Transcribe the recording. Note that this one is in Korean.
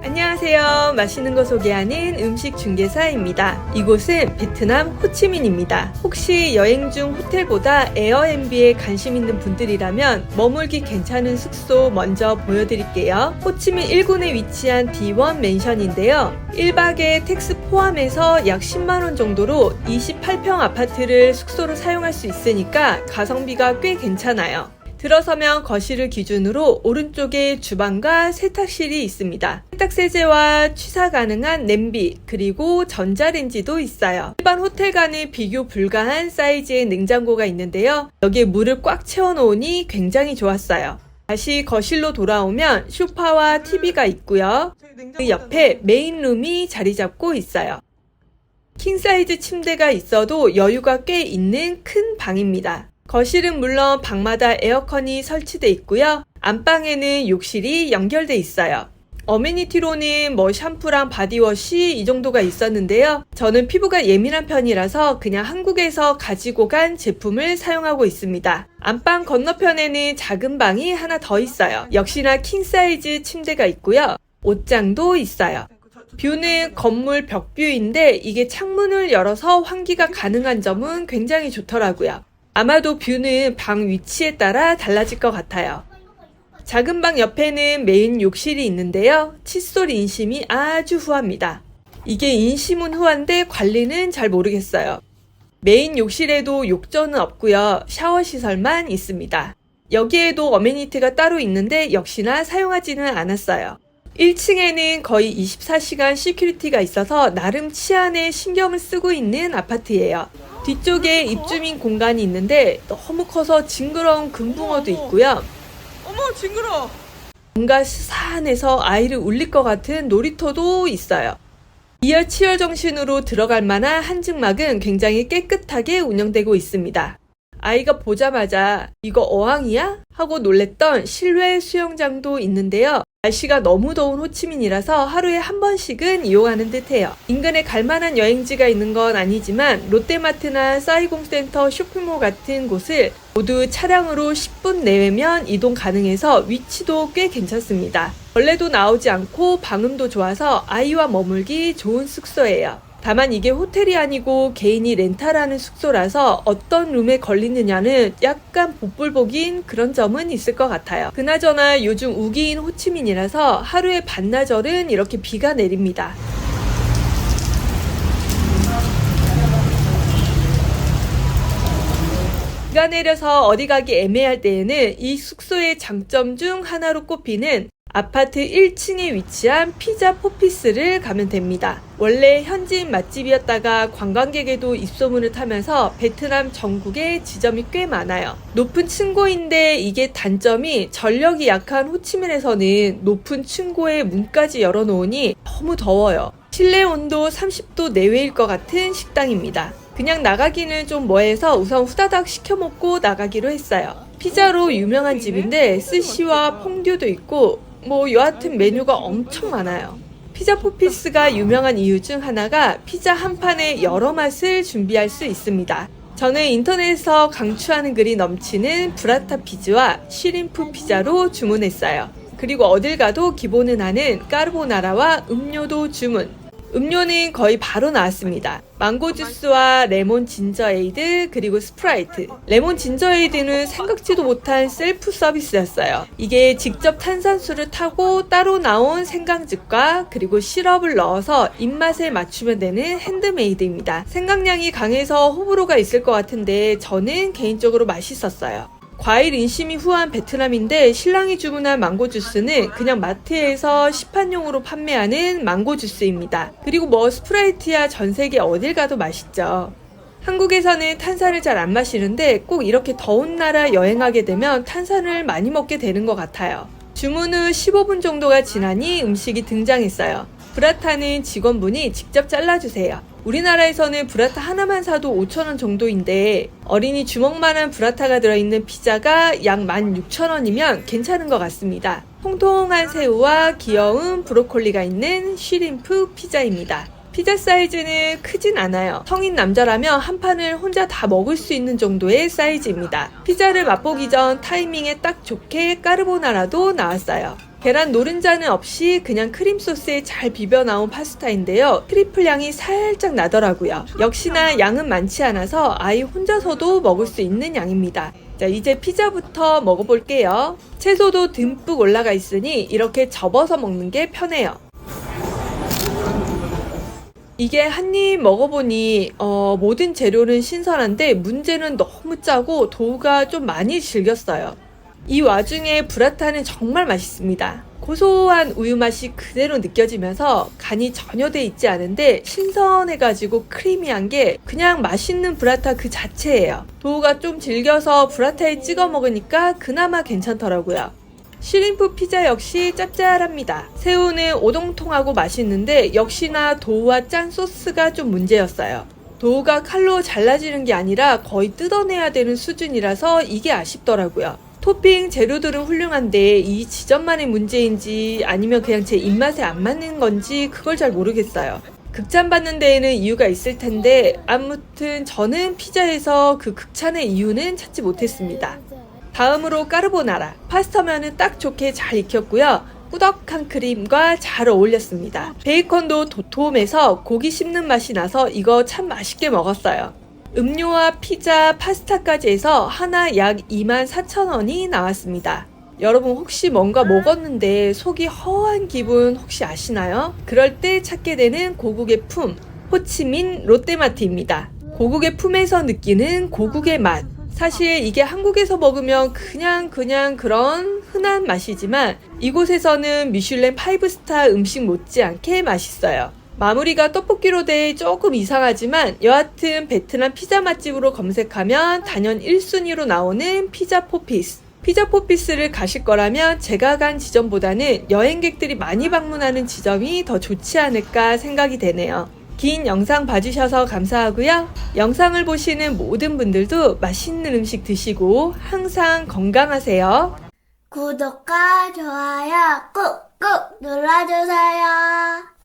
안녕하세요. 맛있는 거 소개하는 음식 중개사입니다. 이곳은 베트남 호치민입니다. 혹시 여행 중 호텔보다 에어앤비에 관심 있는 분들이라면 머물기 괜찮은 숙소 먼저 보여드릴게요. 호치민 1군에 위치한 D1 맨션인데요. 1박에 텍스 포함해서 약 10만원 정도로 28평 아파트를 숙소로 사용할 수 있으니까 가성비가 꽤 괜찮아요. 들어서면 거실을 기준으로 오른쪽에 주방과 세탁실이 있습니다. 세탁 세제와 취사 가능한 냄비 그리고 전자레인지도 있어요. 일반 호텔과는 비교 불가한 사이즈의 냉장고가 있는데요. 여기에 물을 꽉 채워 놓으니 굉장히 좋았어요. 다시 거실로 돌아오면 소파와 TV가 있고요. 그 옆에 메인룸이 자리 잡고 있어요. 킹사이즈 침대가 있어도 여유가 꽤 있는 큰 방입니다. 거실은 물론 방마다 에어컨이 설치돼 있고요. 안방에는 욕실이 연결돼 있어요. 어메니티로는 뭐 샴푸랑 바디워시 이 정도가 있었는데요. 저는 피부가 예민한 편이라서 그냥 한국에서 가지고 간 제품을 사용하고 있습니다. 안방 건너편에는 작은 방이 하나 더 있어요. 역시나 킹 사이즈 침대가 있고요. 옷장도 있어요. 뷰는 건물 벽뷰인데 이게 창문을 열어서 환기가 가능한 점은 굉장히 좋더라고요. 아마도 뷰는 방 위치에 따라 달라질 것 같아요. 작은 방 옆에는 메인 욕실이 있는데요. 칫솔 인심이 아주 후합니다. 이게 인심은 후한데 관리는 잘 모르겠어요. 메인 욕실에도 욕조는 없고요. 샤워 시설만 있습니다. 여기에도 어메니티가 따로 있는데 역시나 사용하지는 않았어요. 1층에는 거의 24시간 시큐리티가 있어서 나름 치안에 신경을 쓰고 있는 아파트예요. 뒤쪽에 입주민 공간이 있는데 너무 커서 징그러운 금붕어도 있고요. 어머 징그러. 뭔가 스산해서 아이를 울릴 것 같은 놀이터도 있어요. 이열 치열 정신으로 들어갈 만한 한증막은 굉장히 깨끗하게 운영되고 있습니다. 아이가 보자마자 이거 어항이야? 하고 놀랬던 실외 수영장도 있는데요. 날씨가 너무 더운 호치민이라서 하루에 한 번씩은 이용하는 듯해요. 인근에 갈만한 여행지가 있는 건 아니지만 롯데마트나 사이공센터 쇼핑몰 같은 곳을 모두 차량으로 10분 내외면 이동 가능해서 위치도 꽤 괜찮습니다. 벌레도 나오지 않고 방음도 좋아서 아이와 머물기 좋은 숙소예요. 다만 이게 호텔이 아니고 개인이 렌탈하는 숙소라서 어떤 룸에 걸리느냐는 약간 복불복인 그런 점은 있을 것 같아요. 그나저나 요즘 우기인 호치민이라서 하루에 반나절은 이렇게 비가 내립니다. 비가 내려서 어디 가기 애매할 때에는 이 숙소의 장점 중 하나로 꼽히는 아파트 1층에 위치한 피자 포피스를 가면 됩니다. 원래 현지인 맛집이었다가 관광객에도 입소문을 타면서 베트남 전국에 지점이 꽤 많아요. 높은 층고인데 이게 단점이 전력이 약한 호치민에서는 높은 층고에 문까지 열어놓으니 너무 더워요. 실내 온도 30도 내외일 것 같은 식당입니다. 그냥 나가기는 좀 뭐해서 우선 후다닥 시켜 먹고 나가기로 했어요. 피자로 유명한 집인데 스시와 퐁듀도 있고 뭐 여하튼 메뉴가 엄청 많아요. 피자 포피스가 유명한 이유 중 하나가 피자 한 판에 여러 맛을 준비할 수 있습니다. 저는 인터넷에서 강추하는 글이 넘치는 브라타 피즈와 쉬림프 피자로 주문했어요. 그리고 어딜 가도 기본은 하는 까르보나라와 음료도 주문. 음료는 거의 바로 나왔습니다. 망고 주스와 레몬 진저 에이드 그리고 스프라이트. 레몬 진저 에이드는 생각지도 못한 셀프 서비스였어요. 이게 직접 탄산수를 타고 따로 나온 생강즙과 그리고 시럽을 넣어서 입맛에 맞추면 되는 핸드메이드입니다. 생강량이 강해서 호불호가 있을 것 같은데 저는 개인적으로 맛있었어요. 과일 인심이 후한 베트남인데 신랑이 주문한 망고 주스는 그냥 마트에서 시판용으로 판매하는 망고 주스입니다. 그리고 뭐 스프라이트야 전 세계 어딜 가도 맛있죠. 한국에서는 탄산을 잘 안 마시는데 꼭 이렇게 더운 나라 여행하게 되면 탄산을 많이 먹게 되는 것 같아요. 주문 후 15분 정도가 지나니 음식이 등장했어요. 브라타는 직원분이 직접 잘라주세요. 우리나라에서는 브라타 하나만 사도 5,000원 정도인데 어린이 주먹만한 브라타가 들어있는 피자가 약 16,000원이면 괜찮은 것 같습니다. 통통한 새우와 귀여운 브로콜리가 있는 쉬림프 피자입니다. 피자 사이즈는 크진 않아요. 성인 남자라면 한 판을 혼자 다 먹을 수 있는 정도의 사이즈입니다. 피자를 맛보기 전 타이밍에 딱 좋게 까르보나라도 나왔어요. 계란 노른자는 없이 그냥 크림 소스에 잘 비벼 나온 파스타인데요. 트리플 향이 살짝 나더라고요. 역시나 양은 많지 않아서 아이 혼자서도 먹을 수 있는 양입니다. 자, 이제 피자부터 먹어볼게요. 채소도 듬뿍 올라가 있으니 이렇게 접어서 먹는 게 편해요. 이게 한 입 먹어보니 어, 모든 재료는 신선한데 문제는 너무 짜고 도우가 좀 많이 질겼어요. 이 와중에 브라타는 정말 맛있습니다. 고소한 우유 맛이 그대로 느껴지면서 간이 전혀 돼 있지 않은데 신선해가지고 크리미한 게 그냥 맛있는 브라타 그 자체예요. 도우가 좀 질겨서 브라타에 찍어 먹으니까 그나마 괜찮더라고요. 시림프 피자 역시 짭짤합니다. 새우는 오동통하고 맛있는데 역시나 도우와 짠 소스가 좀 문제였어요. 도우가 칼로 잘라지는 게 아니라 거의 뜯어내야 되는 수준이라서 이게 아쉽더라고요. 토핑 재료들은 훌륭한데 이 지점만의 문제인지 아니면 그냥 제 입맛에 안 맞는 건지 그걸 잘 모르겠어요. 극찬 받는 데에는 이유가 있을 텐데 아무튼 저는 피자에서 그 극찬의 이유는 찾지 못했습니다. 다음으로 까르보나라. 파스타면은 딱 좋게 잘 익혔고요. 꾸덕한 크림과 잘 어울렸습니다. 베이컨도 도톰해서 고기 씹는 맛이 나서 이거 참 맛있게 먹었어요. 음료와 피자, 파스타까지 해서 하나 약 24,000원이 나왔습니다. 여러분 혹시 뭔가 먹었는데 속이 허한 기분 혹시 아시나요? 그럴 때 찾게 되는 고국의 품, 호치민 롯데마트입니다. 고국의 품에서 느끼는 고국의 맛. 사실 이게 한국에서 먹으면 그냥 그냥 그런 흔한 맛이지만 이곳에서는 미슐랭 5스타 음식 못지않게 맛있어요. 마무리가 떡볶이로 돼 조금 이상하지만 여하튼 베트남 피자 맛집으로 검색하면 단연 1순위로 나오는 피자 포피스. 피자 포피스를 가실 거라면 제가 간 지점보다는 여행객들이 많이 방문하는 지점이 더 좋지 않을까 생각이 되네요. 긴 영상 봐주셔서 감사하고요. 영상을 보시는 모든 분들도 맛있는 음식 드시고 항상 건강하세요. 구독과 좋아요 꾹꾹 눌러주세요.